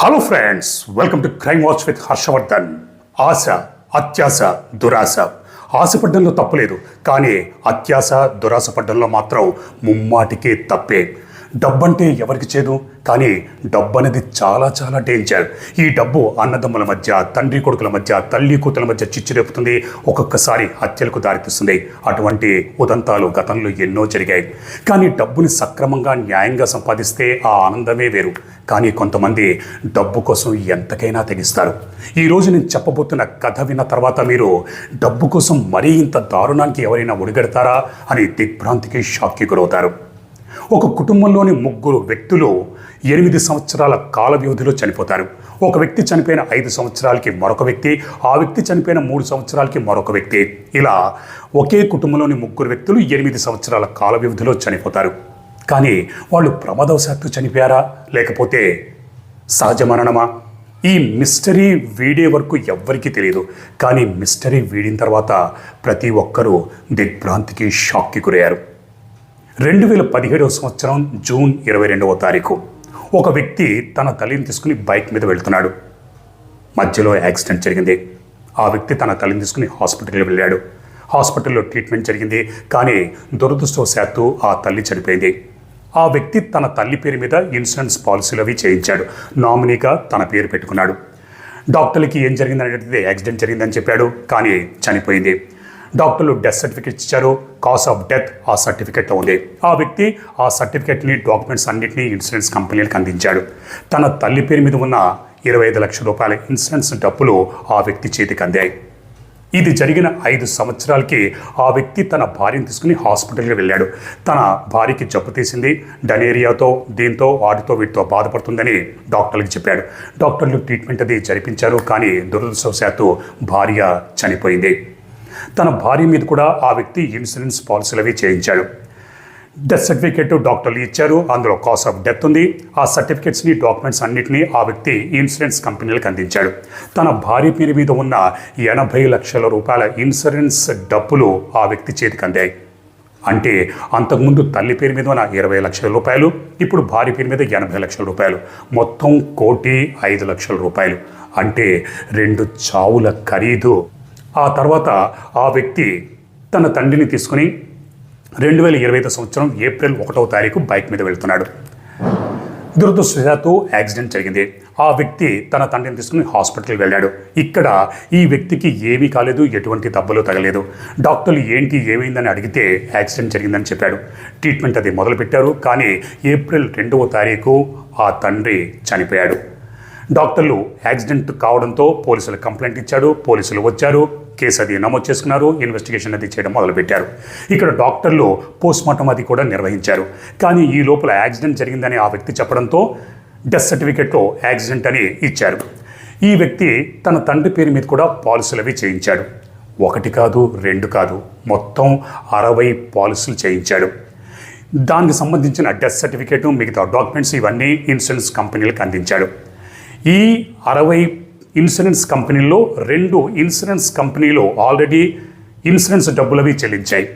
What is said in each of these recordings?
Hello friends welcome to crime watch with Harshavardhan ఆశ అత్యాశ దురాశ. ఆశపడ్డంలో తప్పులేదు. కానీ అత్యాశ దురాశ పడ్డంలో మాత్రం ముమ్మాటికే తప్పే. డబ్బంటే ఎవరికి చేదు? కానీ డబ్బు అనేది చాలా చాలా డేంజర్ ఈ డబ్బు అన్నదమ్ముల మధ్య తండ్రి కొడుకుల మధ్య తల్లి కూతుల మధ్య చిచ్చు రేపుతుంది ఒక్కొక్కసారి హత్యలకు దారితీస్తుంది. అటువంటి ఉదంతాలు గతంలో ఎన్నో జరిగాయి. కానీ డబ్బుని సక్రమంగా న్యాయంగా సంపాదిస్తే ఆ ఆనందమే వేరు. కానీ కొంతమంది డబ్బు కోసం ఎంతకైనా తెగిస్తారు. ఈరోజు నేను చెప్పబోతున్న కథ విన్న తర్వాత మీరు డబ్బు కోసం మరీ ఇంత దారుణానికి ఎవరైనా ఒడిగడతారా? అని దిగ్భ్రాంతికి షాక్కి గురవుతారు. ఒక కుటుంబంలోని ముగ్గురు వ్యక్తులు ఎనిమిది సంవత్సరాల కాల వ్యవధిలో చనిపోతారు. ఒక వ్యక్తి చనిపోయిన ఐదు సంవత్సరాలకి మరొక వ్యక్తి ఆ వ్యక్తి చనిపోయిన మూడు సంవత్సరాలకి మరొక వ్యక్తి. ఇలా ఒకే కుటుంబంలోని ముగ్గురు వ్యక్తులు ఎనిమిది సంవత్సరాల కాల వ్యవధిలో చనిపోతారు. కానీ వాళ్ళు ప్రమాదవశాత్తు చనిపోయారా? లేకపోతే సహజ మరణమా ఈ మిస్టరీ వీడే వరకు ఎవ్వరికీ తెలియదు కానీ మిస్టరీ వీడిన తర్వాత ప్రతి ఒక్కరూ దిగ్భ్రాంతికి షాక్కి గురయ్యారు. రెండు వేల పదిహేడవ సంవత్సరం జూన్ ఇరవై రెండవ తారీఖు. ఒక వ్యక్తి తన తల్లిని తీసుకుని బైక్ మీద వెళ్తున్నాడు. మధ్యలో యాక్సిడెంట్ జరిగింది. ఆ వ్యక్తి తన తల్లిని తీసుకుని హాస్పిటల్కి వెళ్ళాడు. హాస్పిటల్లో ట్రీట్మెంట్ జరిగింది కానీ దురదృష్టవశాత్తు ఆ తల్లి చనిపోయింది. ఆ వ్యక్తి తన తల్లి పేరు మీద ఇన్సూరెన్స్ పాలసీలు అవి చేయించాడు. నామినీగా తన పేరు పెట్టుకున్నాడు. డాక్టర్లకి ఏం జరిగిందనేది యాక్సిడెంట్ జరిగిందని చెప్పాడు కానీ చనిపోయింది. డాక్టర్లు డెత్ సర్టిఫికేట్ ఇచ్చారు. కాస్ ఆఫ్ డెత్ ఆ సర్టిఫికేట్లో ఉంది. ఆ వ్యక్తి ఆ సర్టిఫికేట్ని డాక్యుమెంట్స్ అన్నింటినీ ఇన్సూరెన్స్ కంపెనీలకు అందించాడు. తన తల్లి పేరు మీద ఉన్న ఇరవై ఐదు లక్షల రూపాయల ఇన్సూరెన్స్ డబ్బులు ఆ వ్యక్తి చేతికి అందాయి. ఇది జరిగిన ఐదు సంవత్సరాలకి ఆ వ్యక్తి తన భార్యను తీసుకుని హాస్పిటల్కి వెళ్ళాడు. తన భార్యకి జబ్బు తీసింది. డనేరియాతో దీంతో వాటితో వీటితో బాధపడుతుందని డాక్టర్లకు చెప్పాడు. డాక్టర్లు ట్రీట్మెంట్ అది జరిపించారు. కానీ దురదృష్టవశాత్తు భార్య చనిపోయింది. తన భార్య మీద కూడా ఆ వ్యక్తి ఇన్సూరెన్స్ పాలసీలు అవి చేయించాడు. డెత్ సర్టిఫికేట్ డాక్టర్లు ఇచ్చారు. అందులో కాస్ ఆఫ్ డెత్ ఉంది. ఆ సర్టిఫికేట్స్ని డాక్యుమెంట్స్ అన్నింటినీ ఆ వ్యక్తి ఇన్సూరెన్స్ కంపెనీలకు అందించాడు. తన భార్య పేరు మీద ఉన్న ఎనభై లక్షల రూపాయల ఇన్సూరెన్స్ డబ్బులు ఆ వ్యక్తి చేతికి అందాయి. అంటే అంతకుముందు తల్లి పేరు మీద ఉన్న ఇరవై లక్షల రూపాయలు ఇప్పుడు భార్య పేరు మీద ఎనభై లక్షల రూపాయలు. మొత్తం కోటి ఐదు లక్షల రూపాయలు. అంటే రెండు చావుల ఖరీదు. ఆ తర్వాత ఆ వ్యక్తి తన తండ్రిని తీసుకుని రెండు వేల ఇరవై ఐదు సంవత్సరం ఏప్రిల్ ఒకటవ తారీఖు బైక్ మీద వెళ్తున్నాడు. దురదృష్టవశాత్తు యాక్సిడెంట్ జరిగింది. ఆ వ్యక్తి తన తండ్రిని తీసుకుని హాస్పిటల్కి వెళ్ళాడు. ఇక్కడ ఈ వ్యక్తికి ఏమీ కాలేదు ఎటువంటి దెబ్బలు తగలేదు. డాక్టర్లు ఏంటి ఏమైందని అడిగితే యాక్సిడెంట్ జరిగిందని చెప్పాడు. ట్రీట్మెంట్ అది మొదలుపెట్టారు కానీ ఏప్రిల్ రెండవ తారీఖు ఆ తండ్రి చనిపోయాడు. డాక్టర్లు యాక్సిడెంట్ కావడంతో పోలీసులు కంప్లైంట్ ఇచ్చాడు పోలీసులు వచ్చారు కేసు అది నమోదు చేసుకున్నారు ఇన్వెస్టిగేషన్ అది చేయడం మొదలుపెట్టారు. ఇక్కడ డాక్టర్లు పోస్ట్మార్టం అది కూడా నిర్వహించారు. కానీ ఈ లోపల యాక్సిడెంట్ జరిగిందని ఆ వ్యక్తి చెప్పడంతో డెత్ సర్టిఫికెట్లో యాక్సిడెంట్ అని ఇచ్చారు. ఈ వ్యక్తి తన తండ్రి పేరు మీద కూడా పాలసీలు అవి చేయించాడు. ఒకటి కాదు రెండు కాదు మొత్తం అరవై పాలసీలు చేయించాడు. దానికి సంబంధించిన డెత్ సర్టిఫికేట్ మిగతా డాక్యుమెంట్స్ ఇవన్నీ ఇన్సూరెన్స్ కంపెనీలకు అందించాడు. ఈ అరవై ఇన్సూరెన్స్ కంపెనీల్లో రెండు ఇన్సూరెన్స్ కంపెనీలు ఆల్రెడీ ఇన్సూరెన్స్ డబ్బులవి చెల్లించాయి.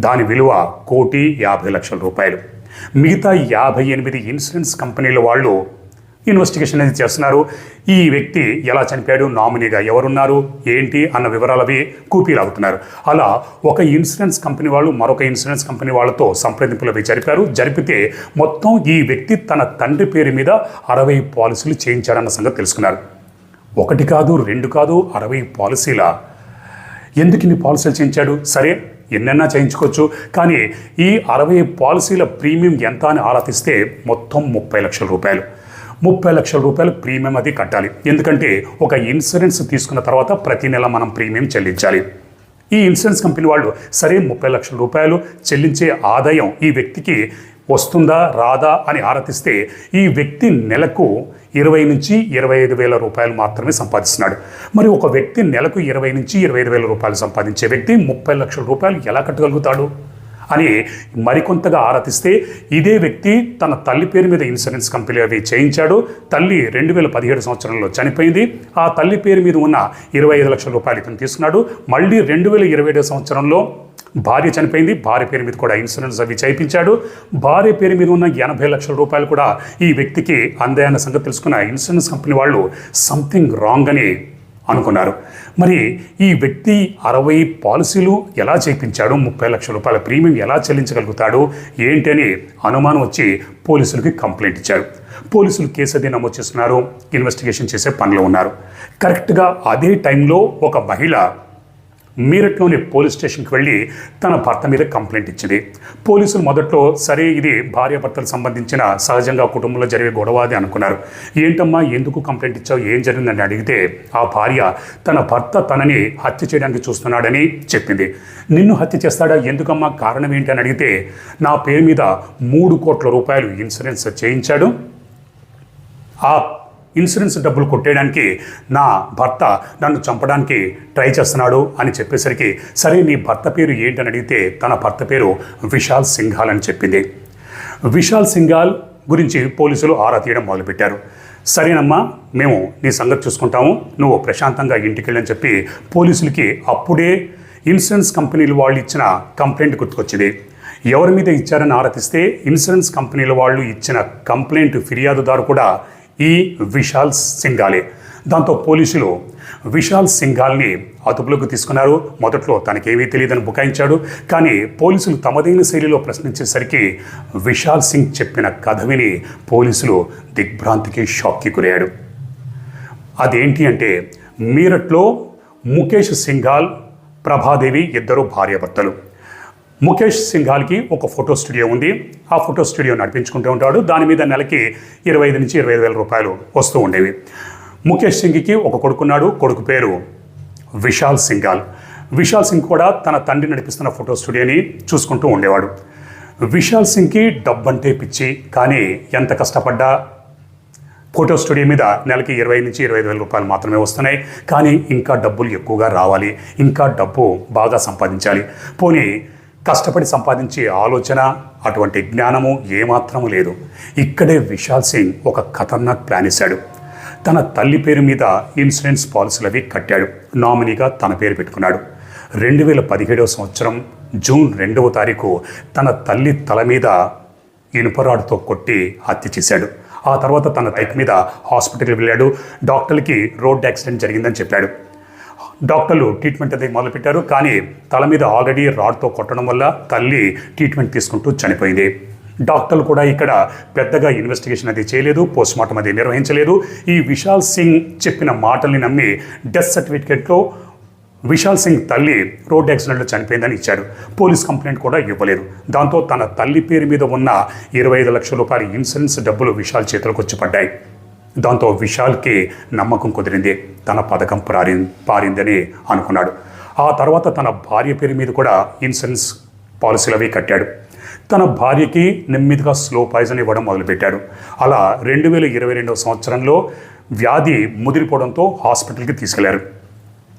దాని విలువ కోటి యాభై లక్షల రూపాయలు. మిగతా యాభై ఎనిమిది ఇన్సూరెన్స్ కంపెనీల వాళ్ళు ఇన్వెస్టిగేషన్ అనేది చేస్తున్నారు. ఈ వ్యక్తి ఎలా చనిపోయాడు నామినీగా ఎవరున్నారు ఏంటి అన్న వివరాలవి కూపీలాగుతున్నారు అలా ఒక ఇన్సూరెన్స్ కంపెనీ వాళ్ళు మరొక ఇన్సూరెన్స్ కంపెనీ వాళ్ళతో సంప్రదింపులవి జరిపారు. జరిపితే మొత్తం ఈ వ్యక్తి తన తండ్రి పేరు మీద అరవై పాలసీలు చేయించాడన్న సంగతి తెలుసుకున్నారు. ఒకటి కాదు రెండు కాదు అరవై పాలసీల? ఎందుకు ఇన్ని పాలసీలు చేయించాడు? సరే ఎన్నైనా చేయించుకోవచ్చు. కానీ ఈ అరవై పాలసీల ప్రీమియం ఎంత అని ఆరాధిస్తే మొత్తం ముప్పై లక్షల రూపాయలు. ముప్పై లక్షల రూపాయలు ప్రీమియం అది కట్టాలి. ఎందుకంటే ఒక ఇన్సూరెన్స్ తీసుకున్న తర్వాత ప్రతి నెల మనం ప్రీమియం చెల్లించాలి. ఈ ఇన్సూరెన్స్ కంపెనీ వాళ్ళు సరే ముప్పై లక్షల రూపాయలు చెల్లించే ఆదాయం ఈ వ్యక్తికి వస్తుందా రాదా అని ఆరాధిస్తే ఈ వ్యక్తి నెలకు ఇరవై నుంచి ఇరవై ఐదు వేల రూపాయలు మాత్రమే సంపాదిస్తున్నాడు. మరి ఒక వ్యక్తి నెలకు ఇరవై నుంచి ఇరవై ఐదు వేల రూపాయలు సంపాదించే వ్యక్తి ముప్పై లక్షల రూపాయలు ఎలా కట్టగలుగుతాడు? అని మరికొంతగా ఆరాధిస్తే ఇదే వ్యక్తి తన తల్లి పేరు మీద ఇన్సూరెన్స్ కంపెనీ అవి చేయించాడు. తల్లి రెండు వేల పదిహేడు సంవత్సరంలో చనిపోయింది. ఆ తల్లి పేరు మీద ఉన్న ఇరవై ఐదు లక్షల రూపాయలు ఇతను తీసుకున్నాడు. మళ్ళీ రెండు వేల ఇరవై ఏడు సంవత్సరంలో భార్య చనిపోయింది. భార్య పేరు మీద కూడా ఇన్సూరెన్స్ అవి చేయించాడు. భార్య పేరు మీద ఉన్న ఎనభై లక్షల రూపాయలు కూడా ఈ వ్యక్తికి అందాయన్న సంగతి తెలుసుకున్న ఇన్సూరెన్స్ కంపెనీ వాళ్ళు సంథింగ్ రాంగ్ అని అనుకున్నారు. మరి ఈ వ్యక్తి అరవై పాలసీలు ఎలా చేయించాడు? ముప్పై లక్షల రూపాయల ప్రీమియం ఎలా చెల్లించగలుగుతాడు? ఏంటి అని అనుమానం వచ్చి పోలీసులకి కంప్లైంట్ ఇచ్చారు. పోలీసులు కేసు అది నమోదు చేస్తున్నారు. ఇన్వెస్టిగేషన్ చేసే పనిలో ఉన్నారు. కరెక్ట్గా అదే టైంలో ఒక మహిళ మీరట్లోని పోలీస్ స్టేషన్కి వెళ్ళి తన భర్త మీద కంప్లైంట్ ఇచ్చింది. పోలీసులు మొదట్లో సరే ఇది భార్యాభర్తలకు సంబంధించిన సహజంగా కుటుంబంలో జరిగే గొడవ అది అనుకున్నారు. ఏంటమ్మా ఎందుకు కంప్లైంట్ ఇచ్చావు? ఏం జరిగిందని అడిగితే ఆ భార్య తన భర్త తనని హత్య చేయడానికి చూస్తున్నాడని చెప్పింది. నిన్ను హత్య చేస్తాడా? ఎందుకమ్మా? కారణం ఏంటి? అని అడిగితే నా పేరు మీద మూడు కోట్ల రూపాయలు ఇన్సూరెన్స్ చేయించాడు. ఆ ఇన్సూరెన్స్ డబ్బులు కొట్టేయడానికి నా భర్త నన్ను చంపడానికి ట్రై చేస్తున్నాడు అని చెప్పేసరికి సరే నీ భర్త పేరు ఏంటని అడిగితే తన భర్త పేరు విశాల్ సింఘాల్ అని చెప్పింది. విశాల్ సింఘాల్ గురించి పోలీసులు ఆరా తీయడం మొదలుపెట్టారు. సరేనమ్మా మేము నీ సంగతి చూసుకుంటాము. నువ్వు ప్రశాంతంగా ఇంటికి వెళ్ళని చెప్పి పోలీసులకి అప్పుడే ఇన్సూరెన్స్ కంపెనీలు వాళ్ళు ఇచ్చిన కంప్లైంట్ గుర్తుకొచ్చింది. ఎవరి మీద ఇచ్చారని ఆరాధిస్తే ఇన్సూరెన్స్ కంపెనీల వాళ్ళు ఇచ్చిన కంప్లైంట్ ఫిర్యాదుదారు కూడా ఈ విశాల్ సింఘాలే. దాంతో పోలీసులు విశాల్ సింఘాల్ని అదుపులోకి తీసుకున్నారు. మొదట్లో తనకేమీ తెలియదని బుకాయించాడు. కానీ పోలీసులు తమదైన శైలిలో ప్రశ్నించేసరికి విశాల్ సింగ్ చెప్పిన కథ విని పోలీసులు దిగ్భ్రాంతికి షాక్కి గురయ్యాడు అదేంటి అంటే మీరట్లో ముఖేష్ సింఘాల్ ప్రభాదేవి ఇద్దరు భార్యాభర్తలు. ముఖేష్ సింఘాల్కి ఒక ఫోటో స్టూడియో ఉంది. ఆ ఫోటో స్టూడియో నడిపించుకుంటూ ఉంటాడు. దాని మీద నెలకి ఇరవై ఐదు నుంచి ఇరవై ఐదు వేల రూపాయలు వస్తూ ఉండేవి. ముఖేష్ సింగ్కి ఒక కొడుకున్నాడు. కొడుకు పేరు విశాల్ సింఘాల్ విశాల్ సింగ్ కూడా తన తండ్రి నడిపిస్తున్న ఫోటో స్టూడియోని చూసుకుంటూ ఉండేవాడు. విశాల్ సింగ్కి డబ్బంటే పిచ్చి కానీ ఎంత కష్టపడ్డా ఫోటో స్టూడియో మీద నెలకి ఇరవై నుంచి ఇరవై ఐదు వేల రూపాయలు మాత్రమే వస్తున్నాయి. కానీ ఇంకా డబ్బులు ఎక్కువగా రావాలి. ఇంకా డబ్బు బాగా సంపాదించాలి. పోనీ కష్టపడి సంపాదించే ఆలోచన అటువంటి జ్ఞానము ఏమాత్రము లేదు. ఇక్కడే విశాల్ సింగ్ ఒక ఖతర్నాక్ ప్లాన్ వేశాడు. తన తల్లి పేరు మీద ఇన్సూరెన్స్ పాలసీలవి కట్టాడు. నామినీగా తన పేరు పెట్టుకున్నాడు. రెండు వేల పదిహేడవ సంవత్సరం జూన్ రెండవ తారీఖు తన తల్లి తల మీద ఇనుపరాడుతో కొట్టి హత్య చేశాడు. ఆ తర్వాత తన బైక్ మీద హాస్పిటల్కి వెళ్ళాడు. డాక్టర్కి రోడ్ యాక్సిడెంట్ జరిగిందని చెప్పాడు. డాక్టర్లు ట్రీట్మెంట్ అది మొదలుపెట్టారు. కానీ తల మీద ఆల్రెడీ రాడ్తో కొట్టడం వల్ల తల్లి ట్రీట్మెంట్ తీసుకుంటూ చనిపోయింది. డాక్టర్లు కూడా ఇక్కడ పెద్దగా ఇన్వెస్టిగేషన్ అది చేయలేదు పోస్ట్మార్టం అది నిర్వహించలేదు. ఈ విశాల్ సింగ్ చెప్పిన మాటల్ని నమ్మి డెత్ సర్టిఫికేట్లో విశాల్ సింగ్ తల్లి రోడ్ యాక్సిడెంట్లో చనిపోయిందని ఇచ్చాడు. పోలీస్ కంప్లైంట్ కూడా ఇవ్వలేదు. దాంతో తన తల్లి పేరు మీద ఉన్న ఇరవై ఐదు లక్షల రూపాయల ఇన్సూరెన్స్ డబ్బులు విశాల్ చేతులకు వచ్చి పడ్డాయి. దాంతో విశాల్కి నమ్మకం కుదిరింది. తన పథకం పారి పారిందని అనుకున్నాడు. ఆ తర్వాత తన భార్య పేరు మీద కూడా ఇన్సూరెన్స్ పాలసీలు అవి కట్టాడు. తన భార్యకి నెమ్మదిగా స్లో పాయిజన్ ఇవ్వడం మొదలుపెట్టాడు. అలా రెండు వేల ఇరవై రెండవ సంవత్సరంలో వ్యాధి ముదిరిపోవడంతో హాస్పిటల్కి తీసుకెళ్ళారు.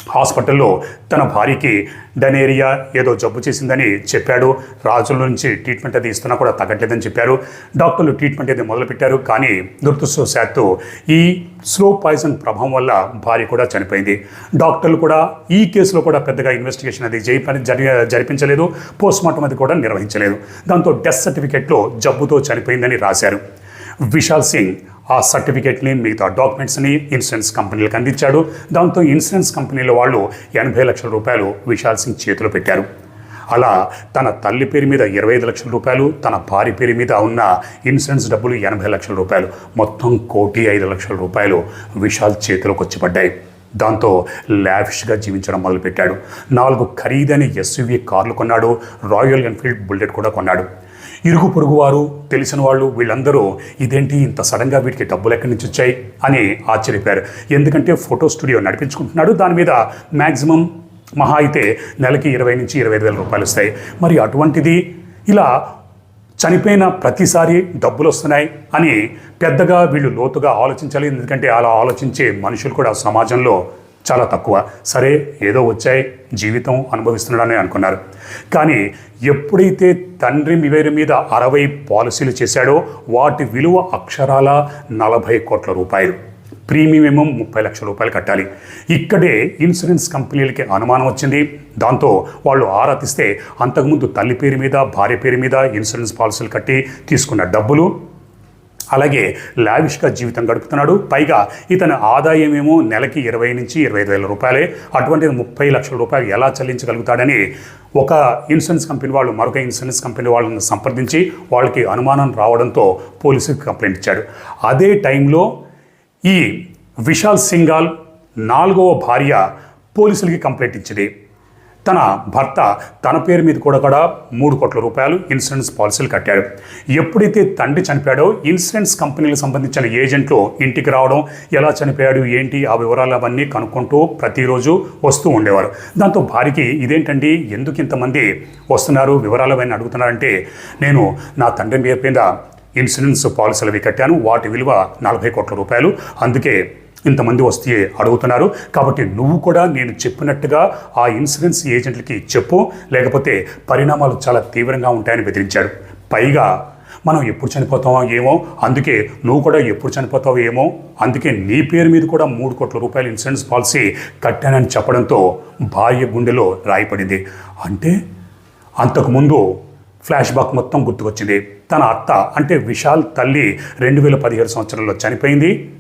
హాస్పిటల్లో తన భార్యకి డనేరియా ఏదో జబ్బు చేసిందని చెప్పాడు. రాజుల నుంచి ట్రీట్మెంట్ అది ఇస్తున్నా కూడా తగ్గట్లేదని చెప్పారు. డాక్టర్లు ట్రీట్మెంట్ అది మొదలుపెట్టారు. కానీ దురదృష్టవశాత్తు ఈ స్లో పాయిజన్ ప్రభావం వల్ల భార్య కూడా చనిపోయింది. డాక్టర్లు కూడా ఈ కేసులో కూడా పెద్దగా ఇన్వెస్టిగేషన్ అది జరి జరి జరిపించలేదు. పోస్ట్మార్టం అది కూడా నిర్వహించలేదు. దాంతో డెత్ సర్టిఫికేట్లో జబ్బుతో చనిపోయిందని రాశారు. విశాల్ సింగ్ ఆ సర్టిఫికేట్ని మిగతా డాక్యుమెంట్స్ని ఇన్సూరెన్స్ కంపెనీలకు అందించాడు. దాంతో ఇన్సూరెన్స్ కంపెనీల వాళ్ళు ఎనభై లక్షల రూపాయలు విశాల్ సింగ్ చేతిలో పెట్టారు. అలా తన తల్లి పేరు మీద ఇరవై ఐదు లక్షల రూపాయలు తన భార్య పేరు మీద ఉన్న ఇన్సూరెన్స్ డబ్బులు ఎనభై లక్షల రూపాయలు మొత్తం కోటి ఐదు లక్షల రూపాయలు విశాల్ చేతిలోకి వచ్చి పడ్డాయి. దాంతో లావిష్గా జీవించడం మొదలుపెట్టాడు. నాలుగు ఖరీదైన ఎస్యూవీ కార్లు కొన్నాడు. రాయల్ ఎన్ఫీల్డ్ బుల్లెట్ కూడా కొన్నాడు. ఇరుగు పొరుగు వారు తెలిసిన వాళ్ళు వీళ్ళందరూ ఇదేంటి ఇంత సడన్గా వీటికి డబ్బులు ఎక్కడి నుంచి వచ్చాయి అని ఆశ్చర్యపోయారు. ఎందుకంటే ఫోటో స్టూడియో నడిపించుకుంటున్నాడు. దాని మీద మ్యాక్సిమం మహా అయితే నెలకి ఇరవై నుంచి ఇరవై ఐదు వేల రూపాయలు వస్తాయి. మరి అటువంటిది ఇలా చనిపోయిన ప్రతిసారి డబ్బులు వస్తున్నాయి అని పెద్దగా వీళ్ళు లోతుగా ఆలోచించాలి. ఎందుకంటే అలా ఆలోచించే మనుషులు కూడా సమాజంలో చాలా తక్కువ. సరే ఏదో వచ్చాయి జీవితం అనుభవిస్తున్నాడని అనుకున్నారు. కానీ ఎప్పుడైతే తండ్రి పేరు మీద అరవై పాలసీలు చేశాడో వాటి విలువ అక్షరాల నలభై కోట్ల రూపాయలు. ప్రీమియం ఏమో ముప్పై లక్షల రూపాయలు కట్టాలి. ఇక్కడే ఇన్సూరెన్స్ కంపెనీలకి అనుమానం వచ్చింది. దాంతో వాళ్ళు ఆరా తీస్తే అంతకుముందు తల్లి పేరు మీద భార్య పేరు మీద ఇన్సూరెన్స్ పాలసీలు కట్టి తీసుకున్న డబ్బులు అలాగే లావిష్గా జీవితం గడుపుతున్నాడు. పైగా ఇతని ఆదాయం ఏమో నెలకి ఇరవై నుంచి ఇరవై ఐదు వేల రూపాయలే. అటువంటి ముప్పై లక్షల రూపాయలు ఎలా చెల్లించగలుగుతాడని ఒక ఇన్సూరెన్స్ కంపెనీ వాళ్ళు మరొక ఇన్సూరెన్స్ కంపెనీ వాళ్ళని సంప్రదించి వాళ్ళకి అనుమానం రావడంతో పోలీసుకి కంప్లైంట్ ఇచ్చాడు. అదే టైంలో ఈ విశాల్ సింగాల్ నాలుగవ భార్య పోలీసులకి కంప్లైంట్ ఇచ్చింది. తన భర్త తన పేరు మీద కూడా కూడా మూడు కోట్ల రూపాయలు ఇన్సూరెన్స్ పాలసీలు కట్టాడు. ఎప్పుడైతే తండ్రి చనిపోయాడో ఇన్సూరెన్స్ కంపెనీలకు సంబంధించిన ఏజెంట్లు ఇంటికి రావడం ఎలా చనిపోయాడు ఏంటి ఆ వివరాలు అవన్నీ కనుక్కుంటూ ప్రతిరోజు వస్తూ ఉండేవారు. దాంతో భార్యకి ఇదేంటండి ఎందుకు ఇంతమంది వస్తున్నారు వివరాలు అవన్నీ అడుగుతున్నారంటే నేను నా తండ్రి పేరు మీద ఇన్సూరెన్స్ పాలసీలు అవి కట్టాను వాటి విలువ నలభై కోట్ల రూపాయలు అందుకే ఇంతమంది వస్తే అడుగుతున్నారు. కాబట్టి నువ్వు కూడా నేను చెప్పినట్టుగా ఆ ఇన్సూరెన్స్ ఏజెంట్లకి చెప్పు. లేకపోతే పరిణామాలు చాలా తీవ్రంగా ఉంటాయని బెదిరించాడు పైగా మనం ఎప్పుడు చనిపోతామో ఏమో అందుకే నువ్వు కూడా ఎప్పుడు చనిపోతావో ఏమో అందుకే నీ పేరు మీద కూడా మూడు కోట్ల రూపాయల ఇన్సూరెన్స్ పాలసీ కట్టానని చెప్పడంతో భార్య గుండెలో రాయిపడింది. అంటే అంతకుముందు ఫ్లాష్ బ్యాక్ మొత్తం గుర్తుకొచ్చింది. తన అత్త అంటే విశాల్ తల్లి రెండు వేల పదిహేడు సంవత్సరంలో చనిపోయింది.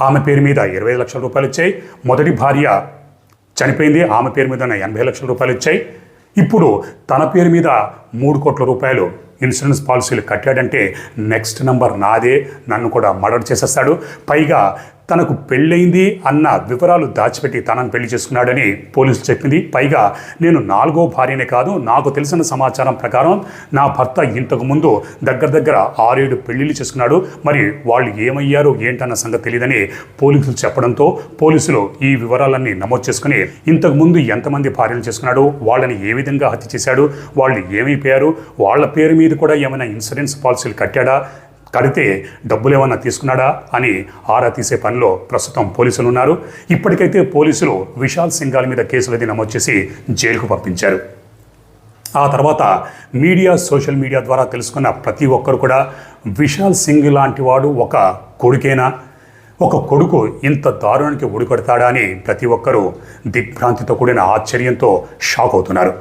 ఆమె పేరు మీద ఇరవై లక్షల రూపాయలు వచ్చాయి మొదటి భార్య చనిపోయింది ఆమె పేరు మీద ఎనభై లక్షల రూపాయలు వచ్చాయి ఇప్పుడు తన పేరు మీద మూడు కోట్ల రూపాయలు ఇన్సూరెన్స్ పాలసీలు కట్టాడంటే నెక్స్ట్ నంబర్ నాదే. నన్ను కూడా మర్డర్ చేసేస్తాడు. పైగా తనకు పెళ్ళయింది అన్న వివరాలు దాచిపెట్టి తనను పెళ్ళి చేసుకున్నాడని పోలీసులు చెప్పింది. పైగా నేను నాలుగో భార్యనే కాదు నాకు తెలిసిన సమాచారం ప్రకారం నా భర్త ఇంతకు ముందు దగ్గర దగ్గర ఆరేడు పెళ్ళిళ్ళు చేసుకున్నాడు. మరి వాళ్ళు ఏమయ్యారో ఏంటన్న సంగతి తెలియదని పోలీసులు చెప్పడంతో పోలీసులు ఈ వివరాలన్నీ నమోదు చేసుకుని ఇంతకుముందు ఎంతమంది భార్యలు చేసుకున్నాడు వాళ్ళని ఏ విధంగా హత్య చేశాడు వాళ్ళు ఏమైపోయారు వాళ్ళ పేరు మీద కూడా ఏమైనా ఇన్సూరెన్స్ పాలసీలు కట్టాడా కడితే డబ్బులు ఏమన్నా తీసుకున్నాడా అని ఆరా తీసే పనిలో ప్రస్తుతం పోలీసులు ఉన్నారు ఇప్పటికైతే పోలీసులు విశాల్ సింఘాల్ మీద కేసులది నమోదు చేసి జైలుకు పంపించారు. ఆ తర్వాత మీడియా సోషల్ మీడియా ద్వారా తెలుసుకున్న ప్రతి ఒక్కరు కూడా విశాల్ సింగ్ లాంటి వాడు ఒక కొడుకేనా? ఒక కొడుకు ఇంత దారుణానికి ఒడికొడతాడా అని ప్రతి ఒక్కరూ దిగ్భ్రాంతితో కూడిన ఆశ్చర్యంతో షాక్ అవుతున్నారు.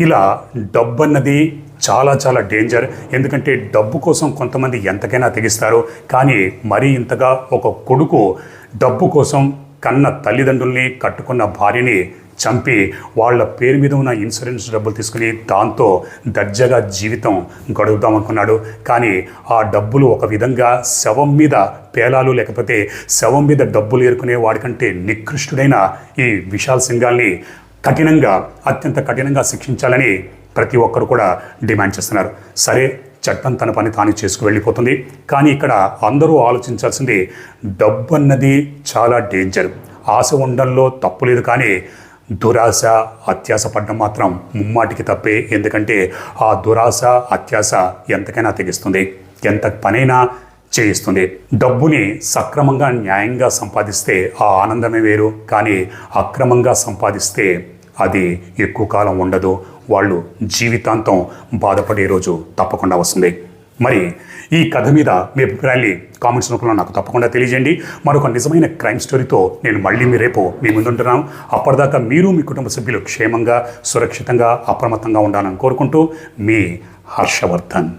ఇలా డబ్బన్నది చాలా చాలా డేంజర్ ఎందుకంటే డబ్బు కోసం కొంతమంది ఎంతకైనా తెగిస్తారు. కానీ మరీ ఇంతగా ఒక కొడుకు డబ్బు కోసం కన్న తల్లిదండ్రుల్ని కట్టుకున్న భార్యని చంపి వాళ్ళ పేరు మీద ఉన్న ఇన్సూరెన్స్ డబ్బులు తీసుకుని దాంతో దర్జాగా జీవితం గడుపుదామనుకున్నాడు. కానీ ఆ డబ్బులు ఒక విధంగా శవం మీద పేలాలు లేకపోతే శవం మీద డబ్బులు ఏరుకునే వాడికంటే నికృష్టుడైన ఈ విశాల్ సింగాల్ని కఠినంగా అత్యంత కఠినంగా శిక్షించాలని ప్రతి ఒక్కరు కూడా డిమాండ్ చేస్తున్నారు. సరే చట్టం తన పని తాను చేసుకు వెళ్ళిపోతుంది కానీ ఇక్కడ అందరూ ఆలోచించాల్సింది డబ్బు అన్నది చాలా డేంజర్. ఆశ ఉండడంలో తప్పు లేదు కానీ దురాశ అత్యాశ పడడం మాత్రం ముమ్మాటికి తప్పే. ఎందుకంటే ఆ దురాశ అత్యాశ ఎంతకైనా తెగిస్తుంది. ఎంత పనైనా చేయిస్తుంది. డబ్బుని సక్రమంగా న్యాయంగా సంపాదిస్తే ఆ ఆనందమే వేరు. కానీ అక్రమంగా సంపాదిస్తే అది ఎక్కువ కాలం ఉండదు. వాళ్ళు జీవితాంతం బాధపడే రోజు తప్పకుండా వస్తుంది. మరి ఈ కథ మీద మీ అభిప్రాయాన్ని కామెంట్స్ రూపంలో నాకు తప్పకుండా తెలియజేయండి. మరొక నిజమైన క్రైమ్ స్టోరీతో నేను మళ్ళీ మీ రేపు మీ ముందుంటున్నాను అప్పటిదాకా మీరు మీ కుటుంబ సభ్యులు క్షేమంగా సురక్షితంగా అప్రమత్తంగా ఉండాలని కోరుకుంటూ మీ హర్షవర్ధన్.